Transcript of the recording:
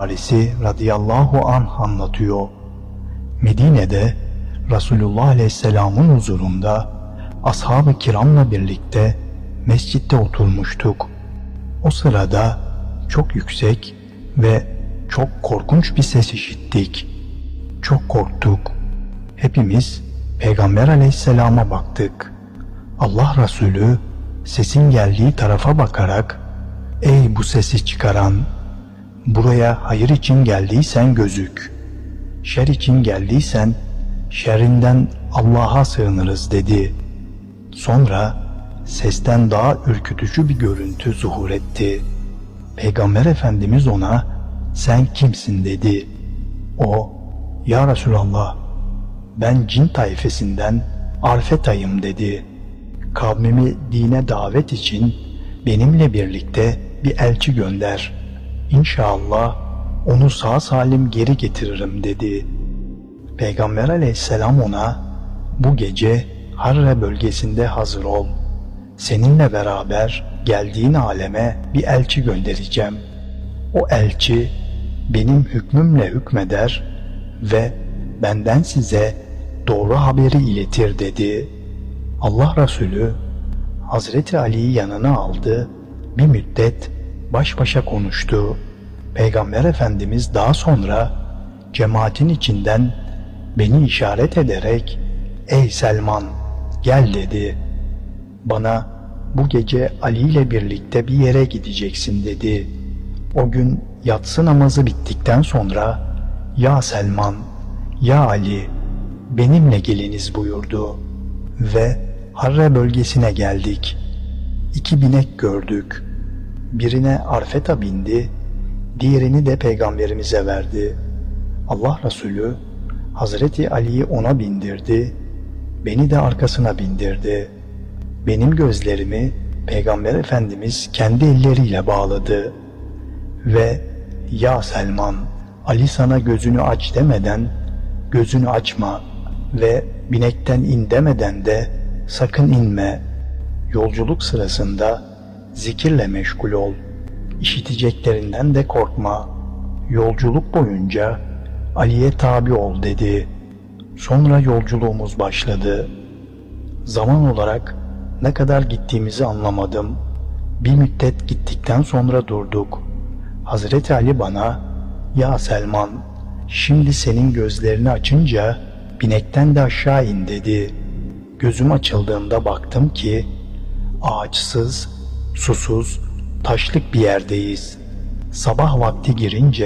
Farisi radıyallahu anh anlatıyor. Medine'de Resulullah Aleyhisselam'ın huzurunda ashab-ı kiramla birlikte mescitte oturmuştuk. O sırada çok yüksek ve çok korkunç bir ses işittik. Çok korktuk. Hepimiz Peygamber Aleyhisselam'a baktık. Allah Resulü sesin geldiği tarafa bakarak Ey bu sesi çıkaran! Buraya hayır için geldiysen gözük. Şer için geldiysen şerrinden Allah'a sığınırız dedi. Sonra sesten daha ürkütücü bir görüntü zuhur etti. Peygamber Efendimiz ona sen kimsin dedi. O ya Resulallah ben cin tayfesinden Arfetayım dedi. Kavmimi dine davet için benimle birlikte bir elçi gönder. İnşallah onu sağ salim geri getiririm dedi. Peygamber aleyhisselam ona bu gece Harre bölgesinde hazır ol. Seninle beraber geldiğin aleme bir elçi göndereceğim. O elçi benim hükmümle hükmeder ve benden size doğru haberi iletir dedi. Allah Resulü Hazreti Ali'yi yanına aldı. Bir müddet baş başa konuştu. Peygamber Efendimiz daha sonra cemaatin içinden beni işaret ederek ''Ey Selman gel'' dedi. Bana bu gece Ali ile birlikte bir yere gideceksin dedi. O gün yatsı namazı bittikten sonra ''Ya Selman, ya Ali, benimle geliniz'' buyurdu. Ve Harre bölgesine geldik. İki binek gördük. Birine Arfeta bindi, diğerini de peygamberimize verdi. Allah Resulü Hazreti Ali'yi ona bindirdi, beni de arkasına bindirdi. Benim gözlerimi Peygamber Efendimiz kendi elleriyle bağladı ve ''Ya Selman, Ali sana gözünü aç demeden gözünü açma ve binekten in demeden de sakın inme. Yolculuk sırasında zikirle meşgul ol. İşiteceklerinden de korkma. Yolculuk boyunca Ali'ye tabi ol dedi. Sonra yolculuğumuz başladı. Zaman olarak ne kadar gittiğimizi anlamadım. Bir müddet gittikten sonra durduk. Hazreti Ali bana, ''Ya Selman, şimdi senin gözlerini açınca binekten de aşağı in.'' dedi. Gözüm açıldığında baktım ki, ağaçsız, susuz, taşlık bir yerdeyiz. Sabah vakti girince